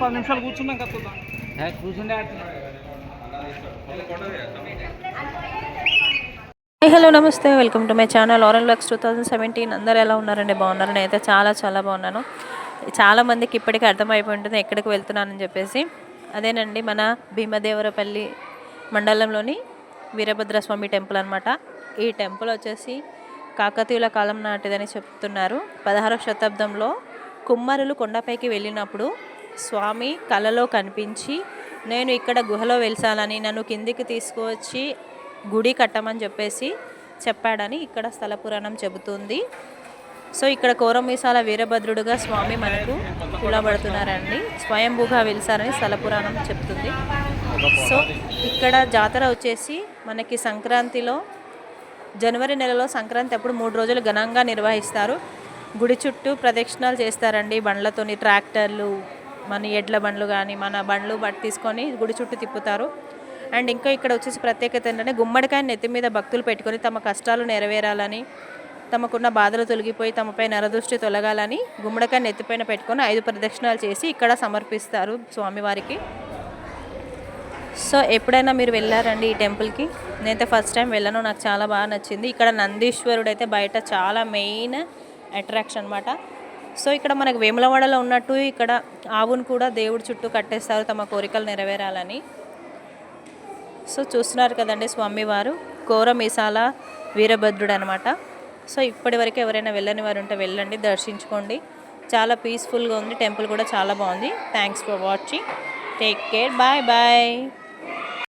పది నిమిషాలు కూర్చున్నాం కదా కూర్చుండే హలో నమస్తే. Welcome to my channel. Aaron blogs two thousand seventeen అందరూ ఎలా ఉన్నారండి? బాగున్నారు? నేనైతే చాలా చాలా బాగున్నాను. చాలా మందికి ఇప్పటికీ అర్థమైపోయి ఉంటుంది ఎక్కడికి వెళ్తున్నానని చెప్పేసి. అదేనండి మన భీమదేవరపల్లి మండలంలోని వీరభద్రస్వామి టెంపుల్ అనమాట ఈ టెంపుల్ వచ్చేసి కాకతీయుల కాలం నాటిదని చెప్తున్నారు. పదహారవ శతాబ్దంలో కుమ్మరులు కొండపైకి వెళ్ళినప్పుడు స్వామి కలలో కనిపించి నేను ఇక్కడ గుహలో వెలిసాలని నన్ను కిందికి తీసుకువచ్చి గుడి కట్టమని చెప్పేసి చెప్పాడని ఇక్కడ స్థల పురాణం చెబుతుంది. సో ఇక్కడ కోరమీసాల వీరభద్రుడుగా స్వామి మనకు పిలువబడుతున్నారండి స్వయంభూగా వెలిసారని స్థల పురాణం చెప్తుంది. సో ఇక్కడ జాతర వచ్చేసి మనకి సంక్రాంతిలో జనవరి నెలలో సంక్రాంతి అప్పుడు మూడు రోజులు ఘనంగా నిర్వహిస్తారు. గుడి చుట్టూ ప్రదక్షిణాలు చేస్తారండి బండ్లతోని ట్రాక్టర్లు మన ఎడ్ల బండ్లు కానీ మన బండ్లు బట్టి తీసుకొని గుడి చుట్టూ తిప్పుతారు. అండ్ ఇంకా ఇక్కడ వచ్చేసి ప్రత్యేకత ఏంటంటే గుమ్మడికాయ నెత్తి మీద భక్తులు పెట్టుకొని తమ కష్టాలు నెరవేరాలని తమకున్న బాధలు తొలగిపోయి తమపై నరదృష్టి తొలగాలని గుమ్మడికాయ నెత్తిపైన పెట్టుకొని ఐదు ప్రదక్షిణాలు చేసి ఇక్కడ సమర్పిస్తారు స్వామివారికి. సో ఎప్పుడైనా మీరు వెళ్ళారండి ఈ టెంపుల్కి? నేనైతే ఫస్ట్ టైం వెళ్ళాను నాకు చాలా బాగా నచ్చింది. ఇక్కడ నందీశ్వరుడు అయితే బయట చాలా మెయిన్ అట్రాక్షన్ అనమాట సో ఇక్కడ మనకు వేములవాడలో ఉన్నట్టు ఇక్కడ ఆవును కూడా దేవుడి చుట్టూ కట్టేస్తారు తమ కోరికలు నెరవేరాలని. సో చూస్తున్నారు కదండి స్వామివారు కోర మీసాల వీరభద్రుడు అనమాట సో ఇప్పటి వరకు ఎవరైనా వెళ్ళని వారు ఉంటే వెళ్ళండి దర్శించుకోండి. చాలా పీస్ఫుల్గా ఉంది టెంపుల్ కూడా చాలా బాగుంది. Thanks for watching take care bye bye